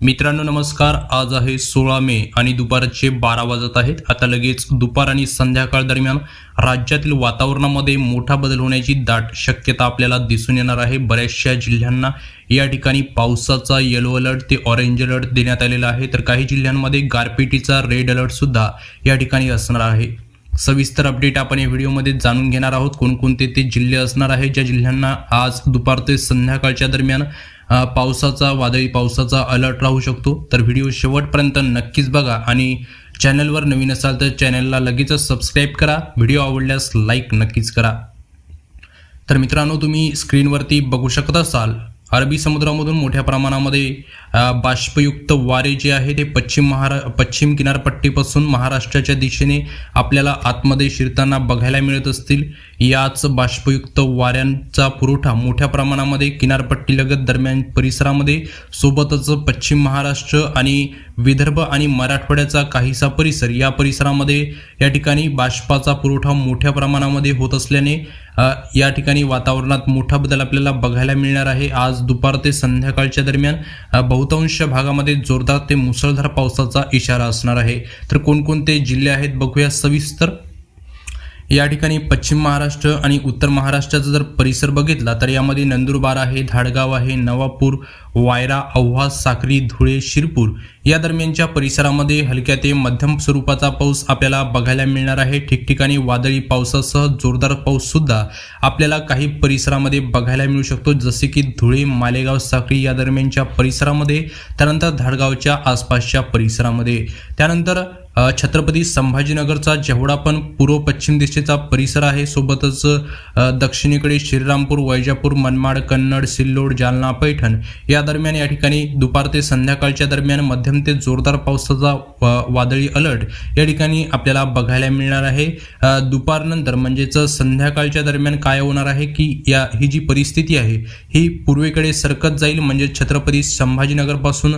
मित्रांनो नमस्कार. आज आहे सोळा मे आणि दुपारचे बारा वाजत आहेत. आता लगेच दुपार आणि संध्याकाळ दरम्यान राज्यातील वातावरणामध्ये मोठा बदल होण्याची दाट शक्यता आपल्याला दिसून येणार आहे. बऱ्याचशा जिल्ह्यांना या ठिकाणी पावसाचा येलो अलर्ट ते ऑरेंज अलर्ट देण्यात आलेला आहे. तर काही जिल्ह्यांमध्ये गारपिटीचा रेड अलर्ट सुद्धा या ठिकाणी असणार आहे. सविस्तर अपडेट आपण या व्हिडिओमध्ये जाणून घेणार आहोत. कोणकोणते ते जिल्हे असणार आहे ज्या जिल्ह्यांना आज दुपार ते संध्याकाळच्या दरम्यान पावसाचा वादळी पावसाचा अलर्ट राहू शकतो. तर व्हिडिओ शेवटपर्यंत नक्कीच बघा आणि चॅनलवर नवीन असाल तर चॅनलला लगेचच सबस्क्राईब करा. व्हिडिओ आवडल्यास लाईक नक्कीच करा. तर मित्रांनो तुम्ही स्क्रीनवरती बघू शकत असाल अरबी समुद्रामधून मोठ्या प्रमाणामध्ये बाष्पयुक्त वारे जे आहे ते पश्चिम महारा पश्चिम किनारपट्टीपासून महाराष्ट्राच्या दिशेने आपल्याला आतमध्ये शिरताना बघायला मिळत असतील. याच बाष्पयुक्त वाऱ्यांचा पुरवठा मोठ्या प्रमाणामध्ये किनारपट्टीलगत दरम्यान परिसरामध्ये सोबतच पश्चिम महाराष्ट्र आणि विदर्भ आणि मराठवाड्याचा काहीसा परिसर या परिसरामध्ये या ठिकाणी बाष्पाचा पुरवठा मोठ्या प्रमाणामध्ये होत असल्याने या ठिकाणी वातावरणात मोठा बदल आपल्याला बघायला मिळणार आहे. आज दुपार ते संध्याकाळच्या दरम्यान बहुतांश भागामध्ये जोरदार ते मुसळधार पावसाचा इशारा असणार आहे. तर कोणकोणते जिल्हे आहेत बघूया सविस्तर. या ठिकाणी पश्चिम महाराष्ट्र आणि उत्तर महाराष्ट्राचा जर परिसर बघितला तर यामध्ये नंदुरबार आहे धाडगाव आहे नवापूर वायरा अव्हा साक्री धुळे शिरपूर या दरम्यानच्या परिसरामध्ये हलक्या ते मध्यम स्वरूपाचा पाऊस आपल्याला बघायला मिळणार आहे. ठिकठिकाणी वादळी पावसासह जोरदार पाऊस सुद्धा आपल्याला काही परिसरामध्ये बघायला मिळू शकतो जसे की धुळे मालेगाव साक्री या दरम्यानच्या परिसरामध्ये त्यानंतर धाडगावच्या आसपासच्या परिसरामध्ये. त्यानंतर छत्रपती संभाजीनगरचा जेवढा पण पूर्व पश्चिम दिशेचा परिसर आहे सोबतच दक्षिणेकडे श्रीरामपूर वैजापूर मनमाड कन्नड सिल्लोड जालना पैठण या दरम्यान या ठिकाणी दुपार ते संध्याकाळच्या दरम्यान मध्यम ते जोरदार पावसाचा वादळी अलर्ट या ठिकाणी आपल्याला बघायला मिळणार आहे. दुपारनंतर म्हणजेच संध्याकाळच्या दरम्यान काय होणार आहे की या ही जी परिस्थिती आहे ही पूर्वेकडे सरकत जाईल. म्हणजे छत्रपती संभाजीनगरपासून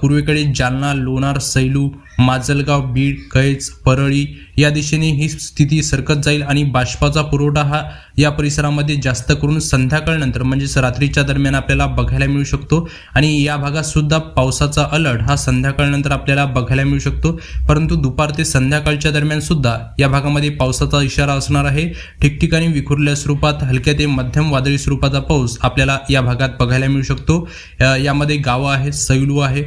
पूर्वेकडे जालना लोणार सैलू माजलगाव बीड कैच परळी या दिशेने ही स्थिती सरकत जाईल आणि बाष्पाचा पुरवठा हा या परिसरामध्ये जास्त करून संध्याकाळनंतर म्हणजेच रात्रीच्या दरम्यान आपल्याला बघायला मिळू शकतो. आणि या भागात सुद्धा पावसाचा अलर्ट हा संध्याकाळनंतर आपल्याला बघायला मिळू शकतो. परंतु दुपार ते संध्याकाळच्या दरम्यान सुद्धा या भागामध्ये पावसाचा इशारा असणार आहे. ठिकठिकाणी विखुरल्या स्वरूपात हलक्या ते मध्यम वादळी स्वरूपाचा पाऊस आपल्याला या भागात बघायला मिळू शकतो. यामध्ये गावं आहेत सैलू आहे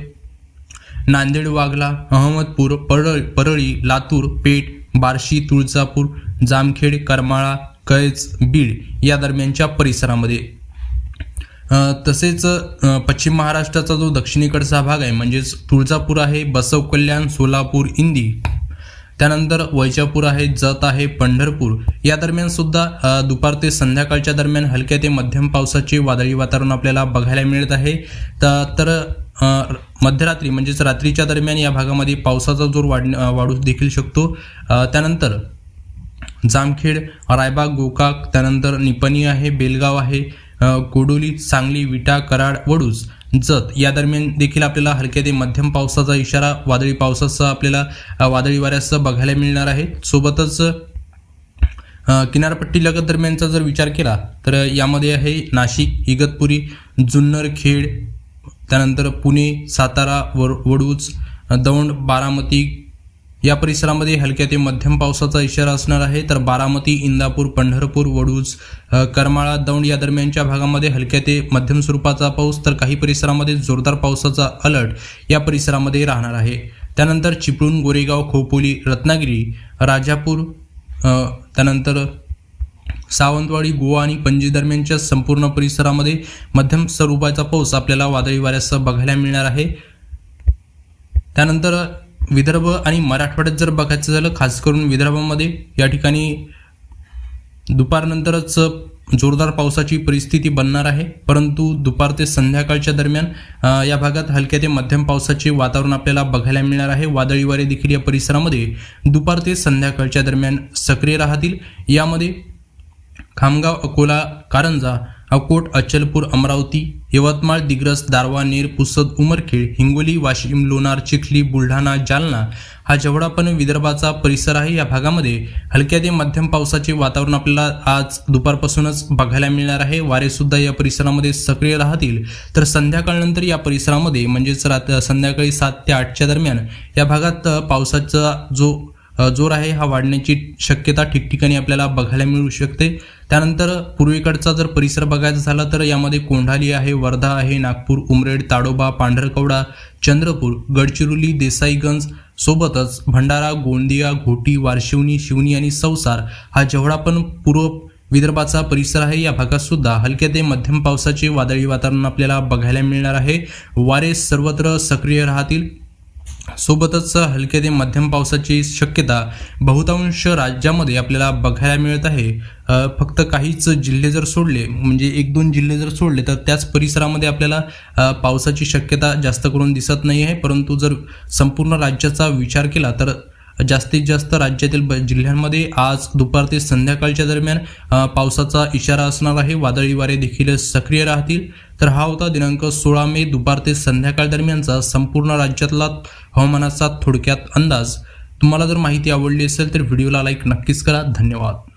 नांदेड वाघला अहमदपूर परळ परळी लातूर पेठ बार्शी तुळजापूर जामखेड करमाळा कैच बीड या दरम्यानच्या परिसरामध्ये. तसेच पश्चिम महाराष्ट्राचा जो दक्षिणेकडचा भाग आहे म्हणजेच तुळजापूर आहे बसव कल्याण सोलापूर इंदी त्यानंतर वैजापूर आहे जत आहे पंढरपूर. या दरम्यान सुद्धा दुपार ते संध्याकाळच्या दरम्यान हलक्या ते मध्यम पावसाचे वादळी वातावरण आपल्याला बघायला मिळत आहे. तर मध्यरात्री म्हणजेच रात्रीच्या दरम्यान या भागामध्ये पावसाचा जोर वाढ वाढू देखील शकतो. त्यानंतर जामखेड रायबाग गोकाक त्यानंतर निपणी आहे बेलगाव आहे कोडोली सांगली विटा कराड वडूज जत या दरम्यान देखील आपल्याला हलक्या ते मध्यम पावसाचा इशारा वादळी पावसासह आपल्याला वादळी वाऱ्यासह बघायला मिळणार आहे. सोबतच किनारपट्टी लगत दरम्यानचा जर विचार केला तर यामध्ये आहे नाशिक इगतपुरी जुन्नर खेड त्यानंतर पुणे सातारा वर वडूज दौंड बारामती या परिसरामध्ये हलक्या ते मध्यम पावसाचा इशारा असणार आहे. तर बारामती इंदापूर पंढरपूर वडूज करमाळा दौंड या दरम्यानच्या भागामध्ये हलक्या ते मध्यम स्वरूपाचा पाऊस तर काही परिसरामध्ये जोरदार पावसाचा अलर्ट या परिसरामध्ये राहणार आहे. त्यानंतर चिपळूण गोरेगाव खोपोली रत्नागिरी राजापूर त्यानंतर सावंतवाडी गोवा आणि पणजी दरम्यानच्या संपूर्ण परिसरामध्ये मध्यम स्वरूपाचा पाऊस आपल्याला वादळी वाऱ्यासह बघायला मिळणार आहे. त्यानंतर विदर्भ आणि मराठवाड्यात जर बघायचं झालं खास करून विदर्भामध्ये या ठिकाणी दुपारनंतरच जोरदार पावसाची परिस्थिती बनणार आहे. परंतु दुपार ते संध्याकाळच्या दरम्यान या भागात हलक्या ते मध्यम पावसाचे वातावरण आपल्याला बघायला मिळणार आहे. वादळी वारे देखील या परिसरामध्ये दुपार ते संध्याकाळच्या दरम्यान सक्रिय राहतील. यामध्ये खामगाव अकोला कारंजा अकोट अचलपूर अमरावती यवतमाळ दिग्रस दारवा नेर पुसद उमरखेड हिंगोली वाशिम लोणार चिखली बुलढाणा जालना हा जेवढा पण विदर्भाचा परिसर आहे या भागामध्ये हलक्या ते मध्यम पावसाचे वातावरण आपल्याला आज दुपारपासूनच बघायला मिळणार आहे. वारेसुद्धा या परिसरामध्ये सक्रिय राहतील. तर संध्याकाळनंतर या परिसरामध्ये म्हणजेच रात संध्याकाळी सात ते आठच्या दरम्यान या भागात पावसाचा जो जोर आहे हा वाढण्याची शक्यता ठिकठिकाणी आपल्याला बघायला मिळू शकते. त्यानंतर पूर्वेकडचा जर परिसर बघायचा झाला तर यामध्ये कोंढाली आहे वर्धा आहे नागपूर उमरेड ताडोबा पांढरकवडा चंद्रपूर गडचिरोली देसाईगंज सोबतच भंडारा गोंदिया घोटी वारशिवनी शिवनी आणि संसार हा जेवढा पण पूर्व विदर्भाचा परिसर आहे या भागात सुद्धा हलक्या ते मध्यम पावसाचे वादळी वातावरण आपल्याला बघायला मिळणार आहे. वारे सर्वत्र सक्रिय राहतील. सोबतच हलक्या ते मध्यम पावसाची शक्यता बहुतांश राज्यामध्ये आपल्याला बघायला मिळत आहे. फक्त काहीच जिल्हे जर सोडले म्हणजे एक दोन जिल्हे जर सोडले तर त्याच परिसरामध्ये आपल्याला पावसाची शक्यता जास्त करून दिसत नाही आहे परंतु जर संपूर्ण राज्याचा विचार केला तर जास्तीत जास्त राज्यातील ब- जिल्ह्यांमध्ये आज दुपार ते संध्याकाळच्या दरम्यान पावसाचा इशारा असणार आहे. वादळी वारे देखील सक्रिय राहतील. तर हा होता दिनांक सोळा मे दुपार ते संध्याकाळ दरम्यानचा संपूर्ण राज्यातला हवामानाचा थोडक्यात अंदाज. तुम्हाला जर माहिती आवडली असेल तर व्हिडिओला लाईक नक्कीच करा. धन्यवाद.